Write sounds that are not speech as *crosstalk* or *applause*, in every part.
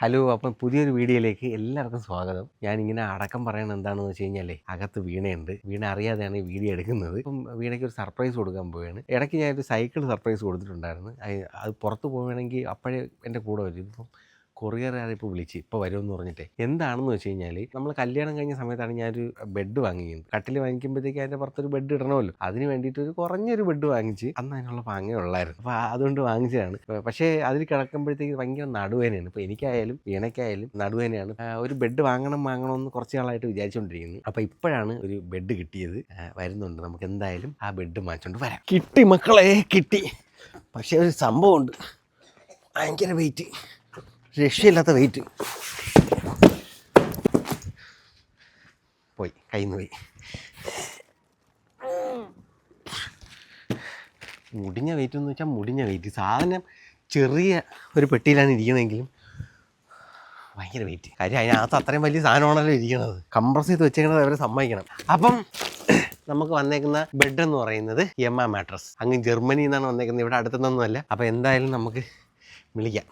Hello അപ്പം പുതിയൊരു വീഡിയോയിലേക്ക് എല്ലാവർക്കും സ്വാഗതം. ഞാൻ ഇങ്ങനെ അടക്കം പറയണത് എന്താണെന്ന് വെച്ച് കഴിഞ്ഞാലേ അകത്ത് വീണയുണ്ട്. വീണ അറിയാതെയാണ് ഈ വീഡിയോ എടുക്കുന്നത്. ഇപ്പം വീണയ്ക്ക് ഒരു സർപ്രൈസ് കൊടുക്കാൻ പോവുകയാണ്. ഇടയ്ക്ക് ഞാനൊരു സൈക്കിൾ സർപ്രൈസ് കൊടുത്തിട്ടുണ്ടായിരുന്നു. അത് പുറത്ത് പോവുകയാണെങ്കിൽ അപ്പോഴേ എന്റെ കൂടെ വരും. ഇതിപ്പം കൊറിയറുകാരെ ഇപ്പോൾ വിളിച്ച് ഇപ്പോൾ വരുമെന്ന് പറഞ്ഞിട്ട് എന്താണെന്ന് വെച്ച് കഴിഞ്ഞാൽ നമ്മൾ കല്യാണം കഴിഞ്ഞ സമയത്താണ് ഞാനൊരു ബെഡ് വാങ്ങിയത്. കട്ടിൽ വാങ്ങിക്കുമ്പോഴത്തേക്ക് അതിന്റെ പുറത്തൊരു ബെഡ് ഇടണമല്ലോ. അതിന് വേണ്ടിയിട്ട് ഒരു കുറഞ്ഞൊരു ബെഡ് വാങ്ങിച്ച് അന്ന് അതിനുള്ള പാങ്ങേ ഉള്ളായിരുന്നു. അപ്പോൾ അതുകൊണ്ട് വാങ്ങിച്ചതാണ്. പക്ഷേ അതിൽ കിടക്കുമ്പോഴത്തേക്ക് ഭയങ്കര നടുവേനയാണ് ഇപ്പോൾ എനിക്കായാലും വീണയ്ക്കായാലും നടുവേനയാണ് ഒരു ബെഡ് വാങ്ങണം വാങ്ങണമെന്ന് കുറച്ച് നാളായിട്ട് വിചാരിച്ചുകൊണ്ടിരിക്കുന്നു അപ്പോൾ ഇപ്പോഴാണ് ഒരു ബെഡ് കിട്ടിയത്. വരുന്നുണ്ട്. നമുക്ക് എന്തായാലും ആ ബെഡ് മാറ്റിക്കൊണ്ട് വരാം. കിട്ടി മക്കളെ കിട്ടി. പക്ഷേ ഒരു സംഭവമുണ്ട്. ഭയങ്കര വെയിറ്റ്. രക്ഷയില്ലാത്ത വെയിറ്റ് പോയി കയ്യിൽ നിന്ന് പോയി. മുടിഞ്ഞ വെയിറ്റ് എന്ന് വെച്ചാൽ മുടിഞ്ഞ വെയിറ്റ് സാധനം ചെറിയ ഒരു പെട്ടിയിലാണ് ഇരിക്കുന്നതെങ്കിലും ഭയങ്കര വെയിറ്റ് കാര്യം അതിനകത്ത് അത്രയും വലിയ സാധനമാണല്ലോ ഇരിക്കുന്നത്. കംപ്രസ് ചെയ്ത് വെച്ചേക്കുന്നത് അവരെ സമ്മതിക്കണം. അപ്പം നമുക്ക് വന്നേക്കുന്ന ബെഡ് എന്ന് പറയുന്നത് എമ്മ മാട്രസ് അങ്ങ് ജർമ്മനിയിൽ നിന്നാണ് വന്നേക്കുന്നത്. ഇവിടെ അടുത്തുനിന്നൊന്നുമല്ല അപ്പോൾ എന്തായാലും നമുക്ക് വിളിക്കാം.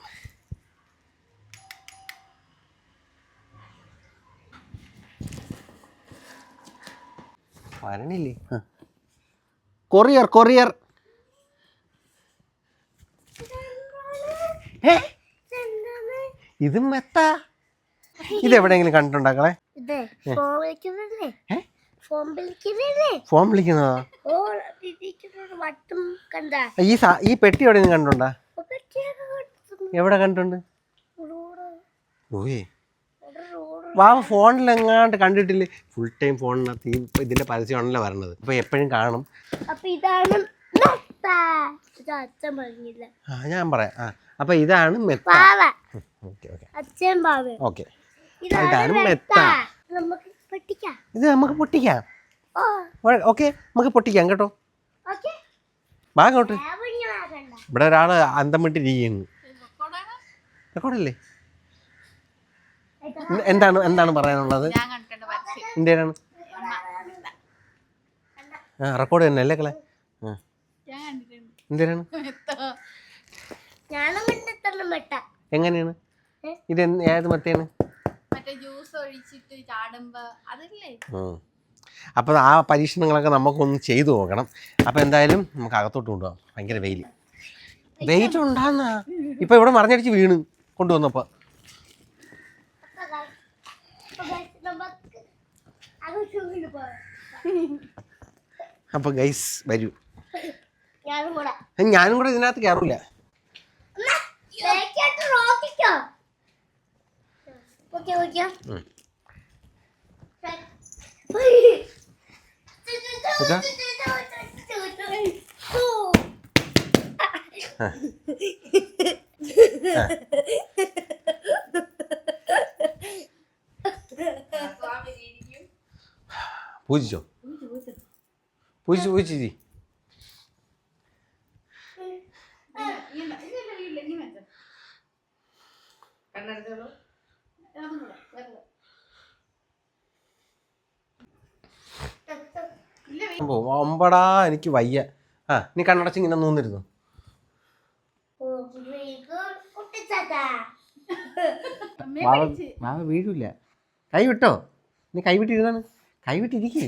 വരണില്ലേ? Courier courier. ഇത് മെത്ത. ഇത് എവിടെയെങ്കിലും കണ്ടിട്ടുണ്ടാക്കളെ ഫോം വിളിക്കുന്നതാ? ഈ ഈ പെട്ടി എവിടെയെങ്കിലും കണ്ടിട്ടുണ്ടാ? എവിടെ കണ്ടിട്ടുണ്ട്? ഓയേ. വാ ഫോണിൽ എങ്ങാണ്ട് കണ്ടിട്ടില്ലേ? ഫുൾ ടൈം ഫോണിനകത്ത് ഈ ഇതിന്റെ പരസ്യമാണല്ലോ വരണത്. അപ്പൊ എപ്പോഴും കാണും. അപ്പൊ ഇതാണ് അച്ഛൻ പറഞ്ഞില്ല? ആ ഞാൻ പറയാം. ആ അപ്പൊ ഇതാണ് മെത്ത. Okay okay. അച്ഛൻ പാവ ഓക്കെ. ഇതാണ് മെത്ത. നമുക്ക് ഇത് നമുക്ക് പൊട്ടിക്കാം. ഓക്കെ നമുക്ക് പൊട്ടിക്കാം കേട്ടോ. വാ അങ്ങോട്ട്. ഇവിടെ ഒരാൾ അന്തം വിട്ടിരിക്കുന്നു. റെക്കോർഡല്ലേ എന്താണ് എന്താണ് പറയാനുള്ളത്? എന്തേലാണ് ആ റെക്കോർഡ് തന്നെ അല്ലേ കളെ എങ്ങനെയാണ്? ഇത് ഏത് മത്തേണ് മറ്റേ ജ്യൂസ് ഒഴിച്ചിട്ട് ചാടുമ്പോ അതല്ലേ? അപ്പോൾ ആ പരീക്ഷണങ്ങളൊക്കെ നമുക്കൊന്ന് ചെയ്തു നോക്കണം. അപ്പോൾ എന്തായാലും നമുക്ക് അകത്തോട്ട് കൊണ്ടുപോകാം. ഭയങ്കര വെയിൽ വെയിറ്റ് ഉണ്ടാന്നാ ഇപ്പൊ ഇവിടെ മറിഞ്ഞടിച്ച് വീണ് കൊണ്ടുവന്നപ്പോൾ നമുക്ക് *laughs* അപ്പോൾ ഗൈസ് വരൂ. ഞാനും കൂടെ. ഇതിനകത്ത് കയറൂല ബാക്കിലോട്ട് നോക്കിക്കോ ഓക്കെ ഓക്കെ ഉം. ഇതാ? പൂജിച്ചോ പൂജിച്ചു പൂജിച്ചി ഒമ്പടാ എനിക്ക് വയ്യ. ആ നീ കണ്ണടച്ച് ഇങ്ങനെ നൂന്നിരുന്നു? വീഴില്ല കൈ വിട്ടോ? നീ കൈ വിട്ടിരുന്നാണ്. കൈ വിട്ടിരിക്കേ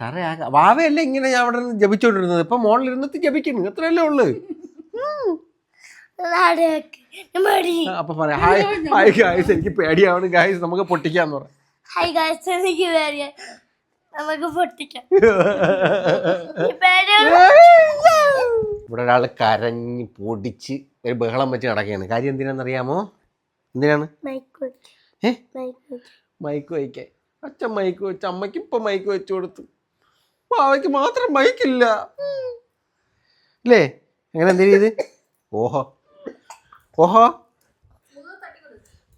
തറയാക്ക വാവയല്ലേ ഇങ്ങനെ ഞാൻ അവിടെ നിന്ന് ജപിച്ചോണ്ടിരുന്നത്? ഇപ്പൊ മോളിലിരുന്നിട്ട് ജപിക്കുന്നു എത്രയല്ലേ ഉള്ളു? അപ്പൊ പറയാം. ഹായ്. ഹായ് ഗായ്സ് എനിക്ക് പേടിയാവണ് ഗായ്സ് നമുക്ക് പൊട്ടിക്കാന്ന് പറയാം. ഹായ് ഗായ്സ് എനിക്ക് പേടിയാണ് നമുക്ക് പൊട്ടിക്കാം. പേടിയാണ്. ഇവിടെ ഒരാൾ കരഞ്ഞ് പൊടിച്ച് ഒരു ബഹളം വെച്ച് നടക്കുകയാണ്. കാര്യം എന്തിനാണെന്നറിയാമോ? എന്തിനാണ്? ഏ? മൈക്ക് വയ്ക്കേ വയ്ക്കാൻ അച്ഛൻ മൈക്ക് വെച്ച്. അമ്മയ്ക്ക് ഇപ്പൊ മൈക്ക് വെച്ചു കൊടുത്തു. അവയ്ക്ക് മാത്രം മൈക്കില്ല അല്ലേ എങ്ങനെ എന്തേലും ഇത്? ഓഹോ. ഓഹോ.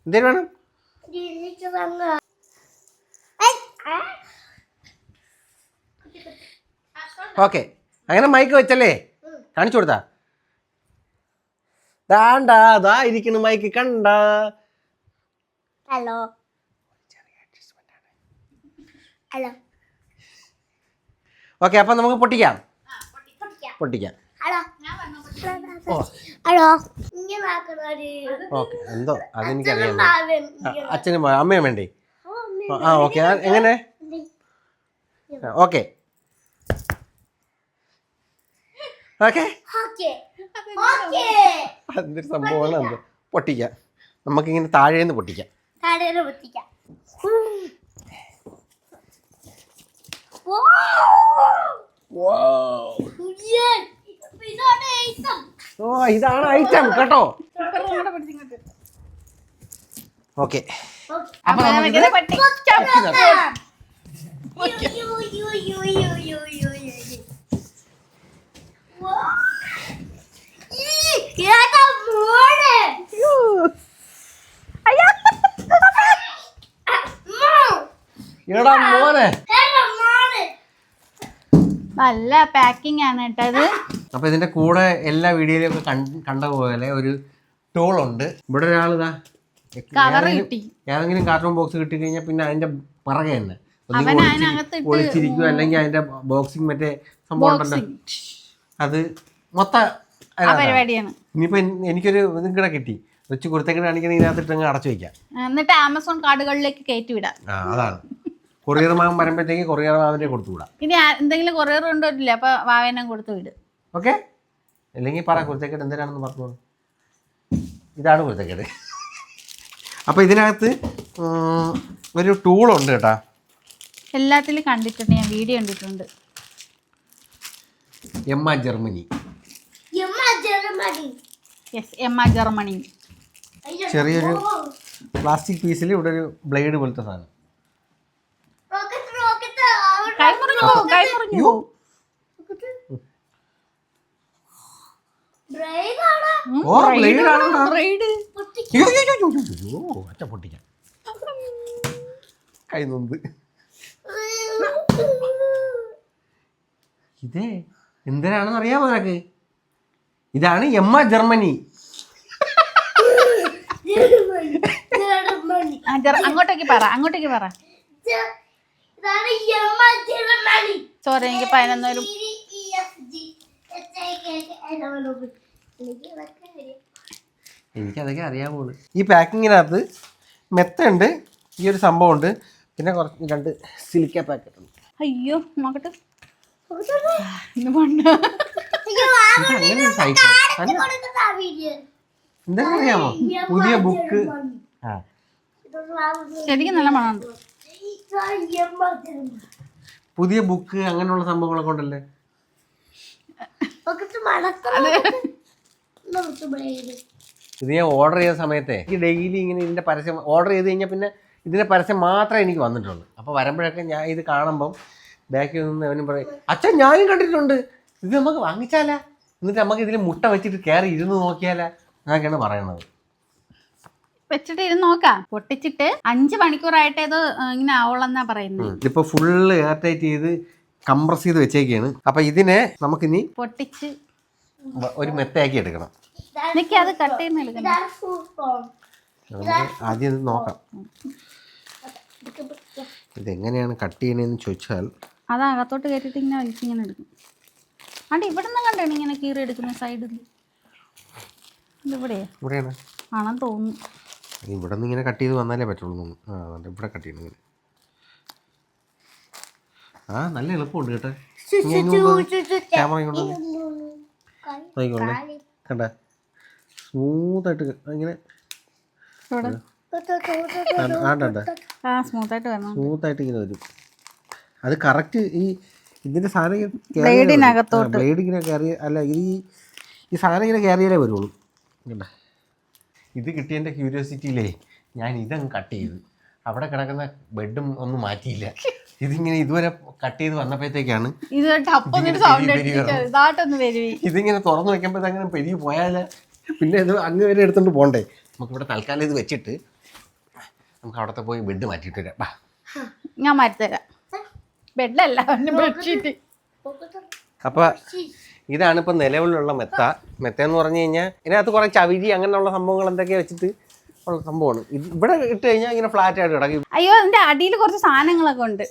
എന്തേലും വേണം. ഓക്കെ. അങ്ങനെ മൈക്ക് വെച്ചല്ലേ? കാണിച്ചു കൊടുത്താ? ദാണ്ടാ ദാ ഇരിക്കുന്നു മൈക്ക് കണ്ട. ഹലോ ഹലോ ഓക്കെ അപ്പം നമുക്ക് പൊട്ടിക്കാം. പൊട്ടിക്കാം. പൊട്ടിക്കാം. ഹലോ ഞാൻ പറഞ്ഞ ഓ. ഹലോ ഇങ്ങനെ ആക്കണൊരു ഓക്കെ എന്തോ? അതെനിക്കറിയാം അച്ഛനും അമ്മയും വേണ്ടേ? ആ ഓക്കെ എങ്ങനെ? ഓക്കെ ഓക്കെ അതൊരു സംഭവമാണ് എന്തോ പൊട്ടിക്കാം. നമുക്കിങ്ങനെ താഴേന്ന് പൊട്ടിക്കാം. ഇതാണ് ഐറ്റം. ഓ ഇതാണ് ഐറ്റം കേട്ടോ? ഓക്കെ. അപ്പൊ നമുക്കിത് നല്ല പാക്കിംഗ് ആണ് കേട്ടത് അപ്പൊ ഇതിന്റെ കൂടെ എല്ലാ വീഡിയോയിലും ഒക്കെ കണ്ട പോലെ ഒരു ടോൾ ഉണ്ട്. ഇവിടെ ഒരാളിതാ. കവർ ഏതെങ്കിലും- കിട്ടി. ഏതെങ്കിലും കാർട്ടൂൺ ബോക്സ് കിട്ടി കഴിഞ്ഞാൽ പിന്നെ അതിന്റെ പിറകെ തന്നെ. ഒളിച്ചിരിക്കും അല്ലെങ്കിൽ അതിന്റെ ബോക്സിംഗ് മറ്റേ സംഭവം ഉണ്ടല്ലോ. അത് മൊത്ത ഇനിയിപ്പോ എനിക്കൊരു ഇതും കൂടെ കിട്ടി. വെച്ച് കുരുത്തേക്കിടെ കാണിക്കണെങ്കിൽ ഇതിനകത്തിട്ട് അങ്ങ് അടച്ചു വെക്കാം. എന്നിട്ട് ആമസോൺ കാർഡുകളിലേക്ക് കയറ്റി വിടാം. അതാണ്. കൊറിയർ മാം വരുമ്പോഴത്തേക്ക് കൊറിയർ മാവനെ കൊടുത്തുവിടാം. ഇനി ആ- എന്തെങ്കിലും കൊറിയർ ഉണ്ടോട്ടില്ല അപ്പൊ വാവേനം കൊടുത്തു വിട്. ഓക്കെ? അല്ലെങ്കിൽ പറ കുരുത്തേക്കേട് എന്തിനാണെന്ന് പറഞ്ഞു ഇതാണ് കുരുത്തേക്കേട്. അപ്പോൾ ഇതിനകത്ത് ഒരു ടൂൾ ഉണ്ട് കേട്ടാ. എല്ലാത്തിലും കണ്ടിട്ടുണ്ട് ഞാൻ വീഡിയോ കണ്ടിട്ടുണ്ട്. എം ആ ജർമ്മനി. യെസ് എം ആ ജർമ്മനി. ചെറിയൊരു പ്ലാസ്റ്റിക് പീസിൽ ഇവിടെ ഒരു ബ്ലേഡ് പോലത്തെ സാധനം കൈ മുറിഞ്ഞു പോകും കൈ മുറിഞ്ഞു അയ്യോ പോകും ഉം, ഓ ബ്ലേഡ് ആണോ ബ്രൈഡ് അയ്യോ അയ്യോ, അയ്യോ, അയ്യോ, അയ്യോ അച്ഛ കൈ നൊന്ത്. ഇതേ എന്തിനാണെന്ന് അറിയാമോ നിനക്ക്? ഇതാണ് എം ആ ജർമ്മനി അങ്ങോട്ടേക്ക് പറ അങ്ങോട്ടേക്ക് പറ. ചോര എനിക്ക് പതിനൊന്നൊരു എനിക്കതൊക്കെ അറിയാമോൾ ഈ പാക്കിങ്ങിനകത്ത് മെത്തുണ്ട് ഈ ഒരു സംഭവം ഉണ്ട് പിന്നെ കുറച്ച് രണ്ട് സിലിക്ക പാക്കറ്റ് ഉണ്ട്. അയ്യോ നോക്കട്ടെ. എന്താ അറിയാമോ? പുതിയ ബുക്ക്. ആ. ശരിക്കും നല്ല മണമുണ്ട്. പുതിയ ബുക്ക് അങ്ങനെയുള്ള സംഭവങ്ങളൊക്കെ ഉണ്ടല്ലേ? ഇത് ഞാൻ ഓർഡർ ചെയ്ത സമയത്തെ എനിക്ക് ഡെയിലി ഇങ്ങനെ ഇതിന്റെ പരസ്യം ഓർഡർ ചെയ്ത് കഴിഞ്ഞാൽ പിന്നെ ഇതിന്റെ പരസ്യം മാത്രമേ എനിക്ക് വന്നിട്ടുള്ളൂ. അപ്പോൾ വരുമ്പോഴൊക്കെ ഞാൻ ഇത് കാണുമ്പം ബാക്കിൽ നിന്ന് അവനും പറയും അച്ഛൻ ഞാനും കണ്ടിട്ടുണ്ട്. ഇത് നമുക്ക് വാങ്ങിച്ചാലാ? എന്നിട്ട് നമുക്ക് ഇതിൽ മുട്ട വെച്ചിട്ട് കയറി ഇരുന്ന് നോക്കിയാലാ? എന്നൊക്കെയാണ് പറയണത് വെച്ചിട്ട് ഇരുന്ന് നോക്കാം. പൊട്ടിച്ചിട്ട് അഞ്ച് മണിക്കൂറായിട്ട് ഇത് ഇങ്ങനെ ആവോളെന്നാ പറയുന്നത് ഇതിപ്പോൾ ഫുള്ള് എയർ ടൈറ്റ് ചെയ്ത് കംപ്രസ് ചെയ്ത് വെച്ചേക്കാണ്. അപ്പൊ ഇതിനെ നമുക്കിനി പൊട്ടിച്ച് വ- ഒരു മെത്തയാക്കി എടുക്കണം. എനിക്ക് അത് കട്ട് ചെയ്യുന്ന എടുക്കണം നമുക്ക് ആദ്യം ഇത് നോക്കാം. ഇതെങ്ങനെയാണ് കട്ട് ചെയ്യണതെന്ന് ചോദിച്ചാൽ അത് അകത്തോട്ട് കയറ്റിട്ട് ഇങ്ങനെ വലിച്ചിങ്ങനെ എടുക്കും. ആണ്ട് ഇവിടെ നിന്ന് കണ്ടാണ് ഇങ്ങനെ കീറി എടുക്കുന്ന സൈഡിൽ ഇതിവിടെ ഇവിടെയാണ്. ആണെന്ന് തോന്നുന്നു. ഇവിടെ നിന്ന് ഇങ്ങനെ കട്ട് ചെയ്ത് വന്നാലേ പറ്റുള്ളൂ തോന്നുന്നു. ആ അതുകൊണ്ട് ഇവിടെ കട്ട് ചെയ്യണം ഇങ്ങനെ. ആ നല്ല എളുപ്പമുണ്ട് കേട്ടോ. ക്യാമറ കൊണ്ട് നോക്കിക്കോളേ കണ്ട? സ്മൂത്തായിട്ട് ഇങ്ങനെ. സ്മൂത്തായിട്ട് ഇങ്ങനെ വരും. അത് കറക്റ്റ് ഈ ഇതിന്റെ സാധനം ബ്ലേഡ് ഇങ്ങനെ കയറി അല്ല ഇത് ഈ ഈ സാധനം ഇങ്ങനെ കയറിയാലേ വരുള്ളൂ. കണ്ട? ഇത് കിട്ടിയതിന്റെ ക്യൂരിയോസിറ്റിയിലേ ഞാൻ ഇതങ്ങ് കട്ട് ചെയ്തു. അവിടെ കിടക്കുന്ന ബെഡും ഒന്നും മാറ്റിയില്ല. ഇതിങ്ങനെ ഇതുവരെ കട്ട് ചെയ്ത് വന്നപ്പോഴത്തേക്കാണ് ഇതിങ്ങനെ തുറന്ന് വെക്കുമ്പോൾ അങ്ങനെ പെരിയ പോയാലേ. പിന്നെ ഇത് അങ്ങ് വരെ എടുത്തോണ്ട് പോണ്ടേ. നമുക്കിവിടെ തൽക്കാലം ഇത് വെച്ചിട്ട് നമുക്ക് അവിടത്തെ പോയി ബെഡ് മാറ്റിയിട്ട് വരാം. ബാ. ഞാൻ മാറ്റിത്തരാം. ബെഡല്ല ബെഡ്ഷീറ്റ് അപ്പോൾ ഇതാണ് ഇപ്പൊ നിലവിലുള്ള മെത്ത. മെത്ത എന്ന് പറഞ്ഞു കഴിഞ്ഞാൽ ഇതിനകത്ത് കുറേ ചവിരി അങ്ങനെയുള്ള സംഭവങ്ങൾ എന്തൊക്കെ വെച്ചിട്ട് ഉള്ള സംഭവമാണ്. ഇത് ഇവിടെ ഇട്ട് കഴിഞ്ഞാൽ ഇങ്ങനെ ഫ്ലാറ്റ് ആയിട്ട് കിടക്കും. അയ്യോ അതിന്റെ അടിയിൽ കുറച്ച് സാധനങ്ങളൊക്കെ ഉണ്ട്.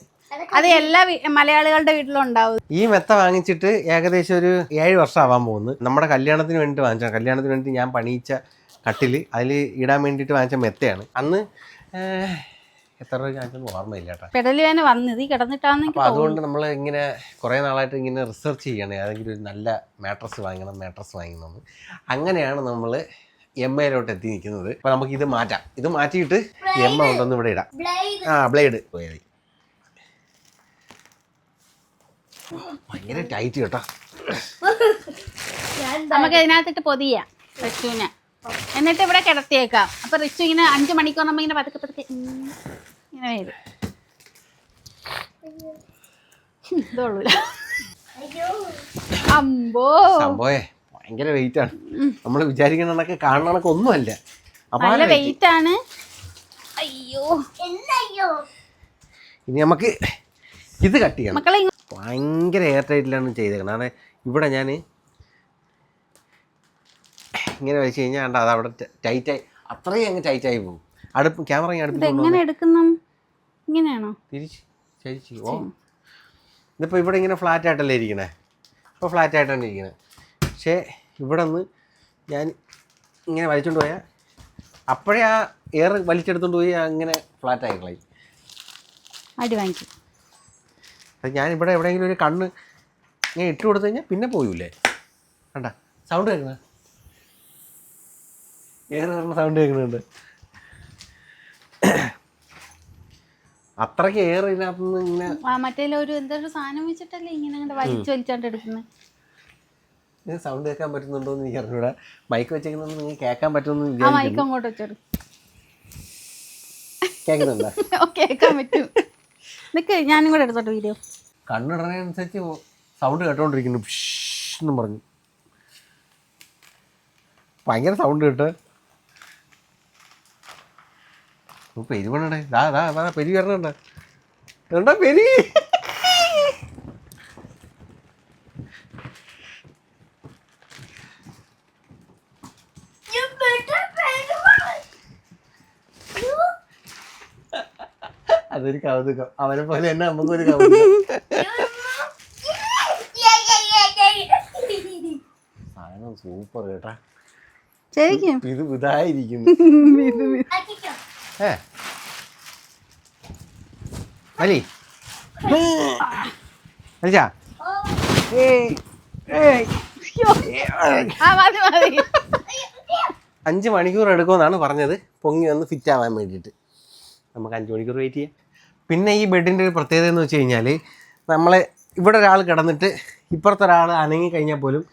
അത് എല്ലാ വീ- മലയാളികളുടെ വീട്ടിലും ഉണ്ടാവും ഈ മെത്ത വാങ്ങിച്ചിട്ട് ഏകദേശം ഒരു ഏഴ് വർഷം ആവാൻ പോകുന്നു. നമ്മുടെ കല്യാണത്തിന് വേണ്ടിയിട്ട് വാങ്ങിച്ച കല്യാണത്തിന് വേണ്ടി ഞാൻ പണിയിച്ച കട്ടിൽ അതിൽ ഇടാൻ വേണ്ടിയിട്ട് വാങ്ങിച്ച മെത്തയാണ്. അന്ന് ഏഹ്, എത്ര രൂപ വാങ്ങിച്ചൊന്നും ഓർമ്മയില്ല കേട്ടോ പെടലി വേന വന്നത് ഈ കിടന്നിട്ടാന്ന് അപ്പോൾ അതുകൊണ്ട് നമ്മൾ ഇങ്ങനെ കുറേ നാളായിട്ട് ഇങ്ങനെ റിസർച്ച് ചെയ്യണേ. ഏതെങ്കിലും ഒരു നല്ല മാട്രസ് വാങ്ങണം മാട്രസ് വാങ്ങണം അങ്ങനെയാണ് നമ്മൾ എം എയിലോട്ട് എത്തി നിൽക്കുന്നത് അപ്പോൾ നമുക്ക് ഇത് മാറ്റാം. ഇത് മാറ്റിയിട്ട് എം കൊണ്ടൊന്ന് ഇവിടെ ഇടാം. ബ്ലേഡ് ആ ബ്ലേഡ് പോയി ഭയങ്കര ടൈറ്റ് കേട്ടോ. *laughs* നമുക്ക് ഇതിനകത്തിട്ട് പൊതിയാം. റിച്ചുവിനെ എന്നിട്ട് ഇവിടെ കിടത്തിയേക്കാം. അപ്പൊ റിച്ചു ഇങ്ങനെ അഞ്ചു മണിക്കൂർ നമ്മ ഇങ്ങനെ പതുക്കെ പതുക്കെ ഇങ്ങനെ വരും. ഇതുള്ളൂ അയ്യോ അമ്പോ. സംഭവേ ഭയങ്കര വെയിറ്റ് ആണ്. നമ്മൾ വിചാരിക്കണതൊക്കെ കാണണതൊക്കെ ഒന്നുമല്ല. അപ്പൊ നല്ല വെയിറ്റ് ആണ്. അയ്യോ. എന്നയ്യോ? ഇനി നമുക്ക് ഇത് കട്ട് ചെയ്യണം. മക്കളെ ഇങ്ങ് ഭയങ്കര എയർ ടൈറ്റിലാണ് ചെയ്തേക്കണം. അതെ ഇവിടെ ഞാൻ ഇങ്ങനെ വെച്ച് കഴിഞ്ഞാൽ കണ്ട അത് അവിടെ ടൈറ്റായി അത്രയും അങ്ങ് ടൈറ്റായി പോകും. അടുപ്പ് ക്യാമറ ഞാൻ എടുക്കുന്നു? ഇങ്ങനെയാണോ? തിരിച്ച് ചരിച്ച് ഓ. ഇതിപ്പോൾ ഇവിടെ ഇങ്ങനെ ഫ്ലാറ്റ് ആയിട്ടല്ലേ ഇരിക്കണേ? ഇപ്പോൾ ഫ്ലാറ്റ് ആയിട്ടാണ് ഇരിക്കണേ. പക്ഷേ ഇവിടെ നിന്ന് ഞാൻ ഇങ്ങനെ വലിച്ചുകൊണ്ട് പോയാൽ അപ്പോഴേ ആ എയർ വലിച്ചെടുത്തുകൊണ്ട് പോയി അങ്ങനെ ഫ്ലാറ്റ് ആയി കളയും. അടി വാങ്ങിക്കും. അത് ഞാൻ ഇവിടെ എവിടെയെങ്കിലും ഒരു കണ്ണ് ഇങ്ങനെ ഇട്ട് കൊടുത്തു കഴിഞ്ഞാൽ പിന്നെ പോയൂലേ? കണ്ട? സൗണ്ട് കേൾക്കണ കയറുന്ന സൗണ്ട് കേൾക്കുന്നുണ്ട്. അത്രയ്ക്ക് ഏറെ ഇതിനകത്തുനിന്ന് ഇങ്ങനെ മറ്റേ ഒരു എന്തൊരു സാധനം വെച്ചിട്ടല്ലേ ഇങ്ങനെ അങ്ങോട്ട് വലിച്ചു വലിച്ചോണ്ട് എടുക്കുന്നത് സൗണ്ട് കേൾക്കാൻ പറ്റുന്നുണ്ടോ എന്ന് എനിക്ക് അറിഞ്ഞൂടാ മൈക്ക് വെച്ചേക്കുന്നത് നിങ്ങൾ കേൾക്കാൻ പറ്റുമെന്ന് ആ മൈക്ക് അങ്ങോട്ട് വെച്ചോ കേൾക്കുന്നുണ്ടോ? *laughs* കേൾക്കാൻ പറ്റും. നിക്ക് ഞാനും കൂടെ എടുത്തോട്ടെ വീഡിയോ കണ്ണിടണനുസരിച്ച് സൗണ്ട് കേട്ടോണ്ടിരിക്കുന്നു. എന്നും പറഞ്ഞു. ഭയങ്കര സൗണ്ട് കേട്ട്. പെരി പണടേ ദാ ദാ ദാ പെരി വരണണ്ട. എന്താ പെരി? അതൊരു കൗതുകം. അവനെ പോലെ തന്നെ നമുക്കൊരു കൗതുകം. സാധനം സൂപ്പർ കേട്ടാ. ഇത് ഇതായിരിക്കും. *laughs* ഏ? വലി വലിച്ചാ അഞ്ച് മണിക്കൂർ എടുക്കുമെന്നാണ് പറഞ്ഞത്. പൊങ്ങി വന്ന് ഫിറ്റ് ആവാൻ വേണ്ടിയിട്ട്. നമുക്ക് അഞ്ച് മണിക്കൂർ വെയിറ്റ് ചെയ്യാം. പിന്നെ ഈ ബെഡിന്റെ ഒരു പ്രത്യേകത എന്ന് വെച്ച് കഴിഞ്ഞാൽ നമ്മളെ ഇവിടെ ഒരാൾ കിടന്നിട്ട് ഇപ്പുറത്തെ ഒരാൾ അനങ്ങി കഴിഞ്ഞാൽ പോലും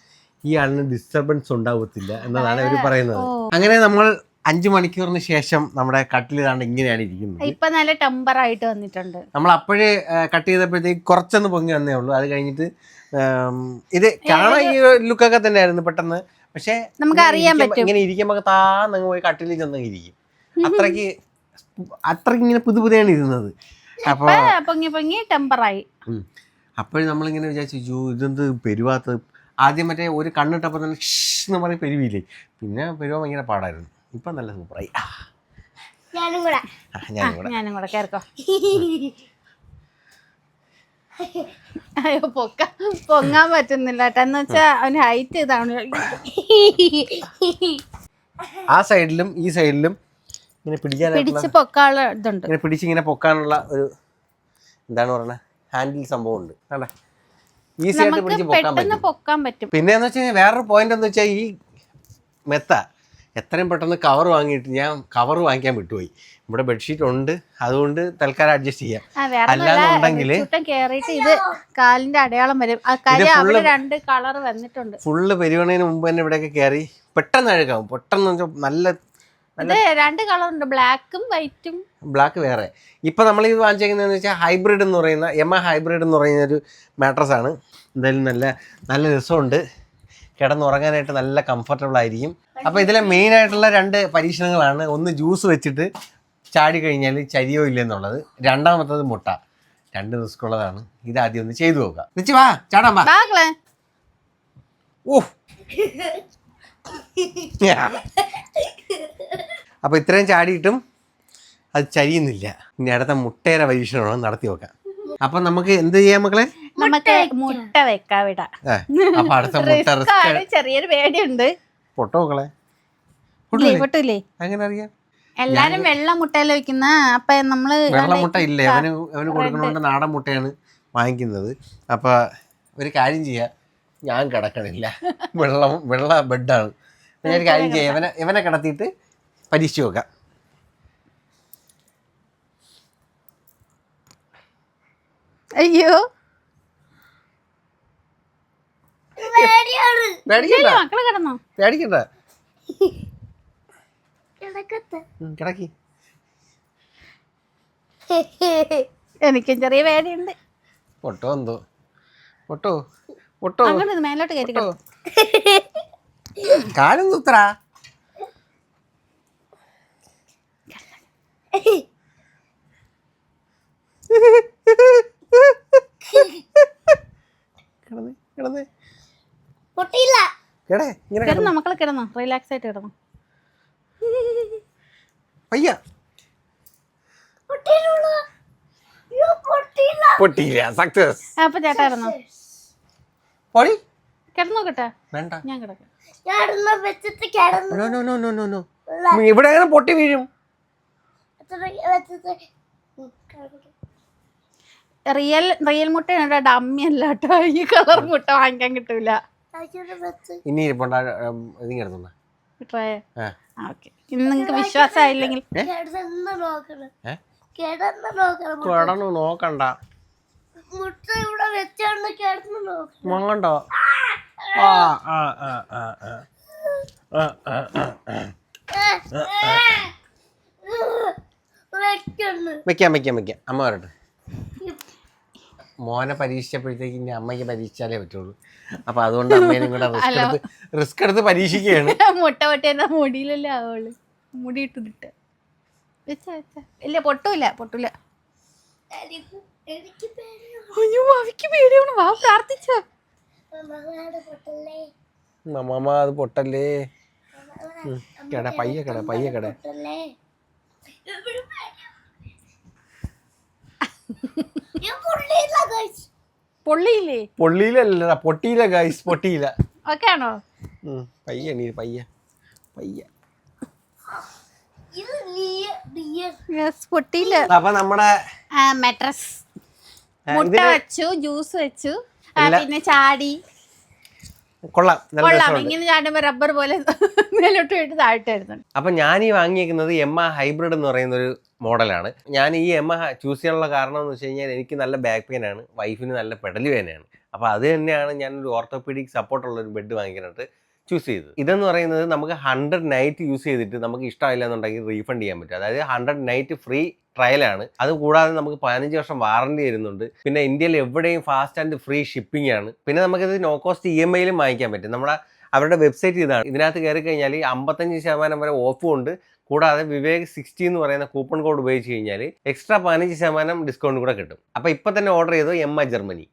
ഈ ആളിന് ഡിസ്റ്റർബൻസ് ഉണ്ടാവത്തില്ല എന്നതാണ് ഇവർ പറയുന്നത്. അങ്ങനെ നമ്മൾ അഞ്ച് മണിക്കൂറിന് ശേഷം നമ്മുടെ കട്ടിലിതാണ്ട് ഇങ്ങനെയാണ് ഇരിക്കുന്നത്. ഇപ്പൊ നല്ല ടെമ്പർ ആയിട്ട് വന്നിട്ടുണ്ട്. നമ്മൾ അപ്പോഴേ കട്ട് ചെയ്തപ്പോഴത്തേക്ക് കുറച്ചൊന്ന് പൊങ്ങി വന്നേ ഉള്ളൂ. അത് കഴിഞ്ഞിട്ട് ഇത് കാണാൻ ഈ ലുക്കൊക്കെ തന്നെയായിരുന്നു പെട്ടെന്ന്. പക്ഷേ നമുക്ക് അറിയാൻ പറ്റും. ഇങ്ങനെ ഇരിക്കുമ്പോൾ താന്നങ്ങ് പോയി കട്ടിലിൽ ചെന്ന് ഇരിക്കും. അത്രയ്ക്ക് അത്രയ്ക്ക് ഇങ്ങനെ പുതു പുതിയാണ് ഇരുന്നത്. അപ്പോൾ പൊങ്ങി പൊങ്ങി ടെമ്പറായി അപ്പോഴും നമ്മളിങ്ങനെ വിചാരിച്ചു ഇതെന്ത് പെരുവാത്ത? ആദ്യം മറ്റേ ഒരു കണ്ണിട്ടപ്പോൾ തന്നെ ഷ് എന്ന് പറഞ്ഞ് പെരുവിയില്ലേ പിന്നെ പെരുവ ഭയങ്കര പാടായിരുന്നു. ഇപ്പം നല്ല സൂപ്പറായി ഞാനും കൂടെ. ഞാനും കൂടെ. ഞാനും കൂടെ. കേൾക്കോ അയ്യോ പൊക്ക പൊങ്ങാൻ പറ്റുന്നില്ല കേട്ടോ. എന്ന് വെച്ചാ അവന് ഹൈറ്റ് ഇതാണ്. ആ സൈഡിലും ഈ സൈഡിലും ഇങ്ങനെ പിടിക്കാൻ പിടിച്ച് പൊക്കാനുള്ള ഇതുണ്ട്. ഇങ്ങനെ പിടിച്ച് ഇങ്ങനെ പൊക്കാനുള്ള ഒരു എന്താണ് പറയുന്നത് ഹാൻഡിൽ സംഭവം ഉണ്ട് കണ്ടേ? ഈസി ആയിട്ട് പിടിച്ച് പൊക്കാൻ പറ്റും. പൊക്കാൻ പറ്റും. പിന്നെ എന്ന് വെച്ച് കഴിഞ്ഞാൽ വേറൊരു പോയിന്റ് എന്ന് വെച്ചാൽ ഈ മെത്ത. എത്രയും പെട്ടെന്ന് കവർ വാങ്ങിയിട്ട് ഞാൻ കവർ വാങ്ങിക്കാൻ വിട്ടുപോയി. ഇവിടെ ബെഡ്ഷീറ്റ് ഉണ്ട്. അതുകൊണ്ട് തൽക്കാലം അഡ്ജസ്റ്റ് ചെയ്യാം. അല്ലാന്നുണ്ടെങ്കിൽ ഇത് കാലിന്റെ അടയാളം വരും. രണ്ട് കളർ വന്നിട്ടുണ്ട്. ഫുള്ള് പെരുവണതിന് മുമ്പ് തന്നെ ഇവിടെയൊക്കെ കയറി പെട്ടെന്ന് അഴുകാവും. പെട്ടെന്ന് നല്ല രണ്ട് കളർ ഉണ്ട്. ബ്ലാക്കും വൈറ്റും ബ്ലാക്ക് വേറെ. ഇപ്പൊ നമ്മൾ ഇത് വാങ്ങിച്ചേക്കുന്നതെന്ന് വെച്ചാൽ ഹൈബ്രിഡ് എന്ന് പറയുന്ന എമ ഹൈബ്രിഡ് എന്ന് പറയുന്ന ഒരു മാട്രസ് ആണ്. എന്തായാലും നല്ല നല്ല രസമുണ്ട്. കിടന്നുറങ്ങാനായിട്ട് നല്ല കംഫർട്ടബിൾ ആയിരിക്കും. അപ്പോൾ ഇതിലെ മെയിൻ ആയിട്ടുള്ള രണ്ട് പരീക്ഷണങ്ങളാണ്. ഒന്ന് ജ്യൂസ് വെച്ചിട്ട് ചാടി കഴിഞ്ഞാൽ ചരിയോ ഇല്ലെന്നുള്ളത്. രണ്ടാമത്തത് മുട്ട. രണ്ട് റിസ്ക് ഉള്ളതാണ്. ഇത് ആദ്യം ഒന്ന് ചെയ്തു നോക്കുക. അപ്പൊ വാ ചാടാൻ വാ. ബാഗ്ലേ ഓ അപ്പോൾ ഇത്രയും ചാടിയിട്ടും അത് ചരിയുന്നില്ല. ഇനി അടുത്ത മുട്ടയുടെ പരീക്ഷണമാണ് നടത്തി നോക്കാം. അപ്പൊ നമുക്ക് എന്ത് ചെയ്യാം മക്കളെ? നമുക്ക് മുട്ട വെക്കാൻ വിടാം അപ്പൊ അടുത്ത *laughs* മുട്ട റിസ്ക് ചെറിയൊരു പേടിയുണ്ട്. പൊട്ടോ മക്കളെ? ഇല്ലേ പൊട്ടില്ലേ അങ്ങനെ അറിയാം? എല്ലാരും വെള്ള മുട്ടയിൽ വെക്കുന്ന? അപ്പൊ നമ്മൾ വെള്ള മുട്ട ഇല്ല? അവന് അവന് കൊടുക്കണോണ്ട് നാടൻ മുട്ടയാണ് വാങ്ങിക്കുന്നത്. അപ്പൊ ഒരു കാര്യം ചെയ്യ. ഞാൻ കിടക്കണില്ല. *laughs* വെള്ളം വെള്ള ബെഡാണ്. ഞാൻ ഒരു കാര്യം ചെയ്യ. ഇവനെ ഇവനെ കിടത്തിയിട്ട് പരീക്ഷിച്ച് നോക്കാം. അയ്യോ പേടിയാണ് പേടിക്കണ്ട. മക്കൾ കിടന്നോ. പേടിക്കണ്ട. കിടക്കി. എനിക്കും ചെറിയ പേടിയുണ്ട്. പൊട്ടോ എന്തോ? പൊട്ടോ? പൊട്ടോ? അങ്ങനെ മേലോട്ട് കയറ്റി കാലം കുത്തറാ കിടന്നേ കിടന്നേ. പൊട്ടിയില്ല. ഇങ്ങനെ കിടന്ന് കിടന്നോ. മക്കൾ കിടന്നോ റിലാക്സ് ആയിട്ട് കിടന്നോ. പയ്യ. പൊട്ടിയില്ല. സക്സസ് അപ്പൊ ചേട്ടാ കിടന്നോ? പൊടി. കിടന്നോ കേട്ടാ. വേണ്ട. ഞാൻ കിടക്കാം. ഞാൻ ഇടുന്ന വെച്ചിട്ട് കിടന്നു. No no no no no no ഇവിടെ അങ്ങനെ പൊട്ടി വീഴും. എത്ര വെച്ചിട്ട്? റിയൽ റിയൽ മുട്ട കേട്ടോ ഡമ്മി അല്ല കേട്ടോ. ഈ കളർ മുട്ട വാങ്ങിക്കാൻ കിട്ടൂല. ഇനി ഇരിപ്പുണ്ട. ഇത് കിടന്നുണ്ട ട്രൈ ആ. ഓക്കെ. ഇന്ന് നിങ്ങൾക്ക് വിശ്വാസമായില്ലെങ്കിൽ കിടന്ന് നോക്കണം. കിടന്ന് നോക്കണം കിടന്നു നോക്കണ്ട. മുട്ട ഇവിടെ വെച്ചോണ്ട് കിടന്ന് നോക്കണം. വേണ്ടോ ആ ആ ആ ആ ആ ആ ആ. ആ ആ വെക്കാം വെക്കാം വെക്കാം. അമ്മ വരട്ടെ. മോനെ പരീക്ഷിച്ചപ്പോഴത്തേക്ക് ഇനി അമ്മയ്ക്ക് പരീക്ഷിച്ചാലേ പറ്റുള്ളൂ. അപ്പൊ അതുകൊണ്ട് അമ്മേനും കൂടെ റിസ്ക് എടുത്ത് റിസ്ക് എടുത്ത് പരീക്ഷിക്കുകയാണ്. *laughs* മുട്ട പൊട്ടിയ മുടിയിലല്ലേ ആവുള്ളു. മുടി ഇട്ടിട്ട്. വെച്ച വെച്ച. ഇല്ല പൊട്ടൂല പൊട്ടൂല. അയ്യോ അവയ്ക്ക് പേടിയാണ്. വാ പ്രാർത്ഥിച്ച. മമ്മ അത് പൊട്ടല്ലേ? കട പയ്യ കട പയ്യെ കെട പൊട്ടല്ലേ ഇവിടെ പേടിയാണ്. ഞാൻ പൊള്ളിയില്ല? പൊള്ളിയിലല്ലടാ പൊട്ടിയില്ല ഗൈസ് പൊട്ടിയില്ല ഓക്കെ ആണോ ഉം, നീ പയ്യ പയ്യ. പൊട്ടിയില്ല അപ്പൊ നമ്മുടെ മെട്രസ് മുട്ട വെച്ചു ജ്യൂസ് വെച്ചു. പിന്നെ ചാടി. കൊള്ളാം. കൊള്ളാം. ഇങ്ങനെ ചാടുമ്പോ റബ്ബർ പോലെ മേലോട്ട് പോയിട്ട് വരുന്നുണ്ട്. അപ്പം ഞാൻ ഈ വാങ്ങിയേക്കുന്നത് എം ആ ഹൈബ്രിഡ് എന്ന് പറയുന്ന ഒരു മോഡലാണ്. ഞാൻ ഈ എം ആ ചൂസ് ചെയ്യാനുള്ള കാരണം എന്ന് വെച്ച് കഴിഞ്ഞാൽ എനിക്ക് നല്ല ബാക്ക് പെയിൻ ആണ്. വൈഫിന് നല്ല പെടലി വേനയാണ് അപ്പോൾ അത് തന്നെയാണ് ഞാൻ ഒരു ഓർത്തോപീഡിക് സപ്പോർട്ട് ഉള്ള ഒരു ബെഡ് വാങ്ങിക്കാനായിട്ട് ചൂസ് ചെയ്തത്. ഇതെന്ന് പറയുന്നത് നമുക്ക് ഹൺഡ്രഡ് നൈറ്റ് യൂസ് ചെയ്തിട്ട് നമുക്ക് ഇഷ്ടമില്ല എന്നുണ്ടെങ്കിൽ റീഫണ്ട് ചെയ്യാൻ പറ്റും. അതായത് ഹൺഡ്രഡ് നൈറ്റ് ഫ്രീ ട്രയലാണ് അത് കൂടാതെ നമുക്ക് പതിനഞ്ച് വർഷം വാറണ്ടി വരുന്നുണ്ട് പിന്നെ ഇന്ത്യയിൽ എവിടെയും ഫാസ്റ്റ് ആൻഡ് ഫ്രീ ഷിപ്പിംഗ് ആണ്. പിന്നെ നമുക്കിത് നോ കോസ്റ്റ് ഇ എം ഐയിലും വാങ്ങിക്കാൻ പറ്റും. നമ്മുടെ അവരുടെ വെബ്സൈറ്റ് ഇതാണ്. ഇതിനകത്ത് കയറി കഴിഞ്ഞാൽ അമ്പത്തഞ്ച് ശതമാനം വരെ ഓഫും ഉണ്ട്. കൂടാതെ വിവേക് സിക്സ്റ്റി എന്ന് പറയുന്ന കൂപ്പൺ കോഡ് ഉപയോഗിച്ച് കഴിഞ്ഞാൽ എക്സ്ട്രാ പതിനഞ്ച് ശതമാനം ഡിസ്കൗണ്ട് കൂടെ കിട്ടും. അപ്പോൾ ഇപ്പം തന്നെ ഓർഡർ ചെയ്തു എം ഐ ജർമ്മനി